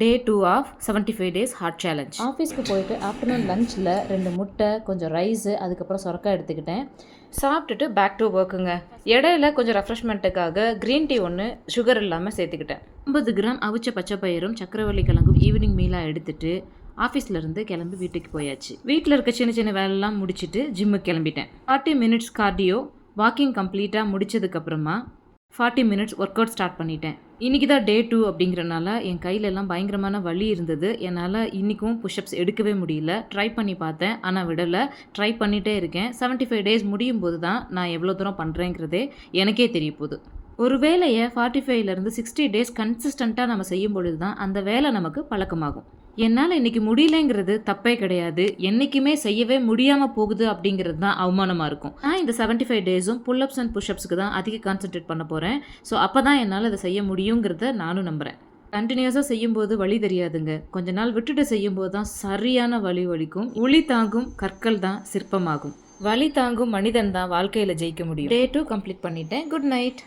Day two of seventy five days hard challenge ஆஃபீஸ்க்கு போயிட்டு afternoon லஞ்சில் ரெண்டு முட்டை கொஞ்சம் ரைஸு அதுக்கப்புறம் சொரக்காய் எடுத்துக்கிட்டேன். சாப்பிட்டுட்டு பேக் டு ஒர்க்குங்க இடையில கொஞ்சம் ரெஃப்ரெஷ்மெண்ட்டுக்காக க்ரீன் டீ ஒன்று சுகர் இல்லாமல் சேர்த்துக்கிட்டேன். ஐம்பது கிராம் அவிச்ச பச்சை பயிரும் சக்கரவள்ளி கிழங்கும் ஈவினிங் மீலாக எடுத்துட்டு ஆஃபீஸ்லேருந்து கிளம்பி வீட்டுக்கு போயாச்சு. வீட்டில் இருக்க சின்ன சின்ன வேலைலாம் முடிச்சுட்டு ஜிம்முக்கு கிளம்பிட்டேன். ஃபார்ட்டி மினிட்ஸ் கார்டியோ வாக்கிங் கம்ப்ளீட்டாக முடிச்சதுக்கப்புறமா forty minutes work out start பண்ணிட்டேன். இன்றைக்கி தான் டே டூ அப்படிங்கிறனால என் கையில எல்லாம் பயங்கரமான வலி இருந்தது. என்னால் இன்றைக்கும் புஷ்அப்ஸ் எடுக்கவே முடியல. ட்ரை பண்ணி பார்த்தேன் ஆனால் விடலை. ட்ரை பண்ணிகிட்டே இருக்கேன். 75 ஃபைவ் டேஸ் முடியும் போது தான் நான் எவ்வளோ தூரம் பண்ணுறேங்கிறதே எனக்கே தெரிய போகுது. ஒரு வேலையை ஃபார்ட்டி ஃபைவ்லேருந்து சிக்ஸ்டி டேஸ் கன்சிஸ்டண்ட்டாக நம்ம செய்யும் பொழுது தான் அந்த வேலை நமக்கு பழக்கமாகும். என்னால் இன்றைக்கி முடியலைங்கிறது தப்பே கிடையாது. என்றைக்குமே செய்யவே முடியாமல் போகுது அப்படிங்கிறது தான் அவமானமாக இருக்கும். நான் இந்த 75 ஃபைவ் டேஸும் புல்லப்ஸ் அண்ட் புஷ்அப்ஸ்க்கு தான் அதிக கான்சென்ட்ரேட் பண்ண போகிறேன் ஸோ அப்போ தான் என்னால் அதை செய்ய முடியுங்கிறத நானும் நம்புகிறேன் கண்டினியூஸாக செய்யும்போது வழி தெரியாதுங்க. கொஞ்ச நாள் விட்டுட்டு செய்யும்போது தான் சரியான வலி வலிக்கும் ஒளி தாங்கும் கற்கள் தான் சிற்பமாகும். வலி தாங்கும் மனிதன் தான் வாழ்க்கையில் ஜெயிக்க முடியும். டே டூ கம்ப்ளீட் பண்ணிட்டேன். Good night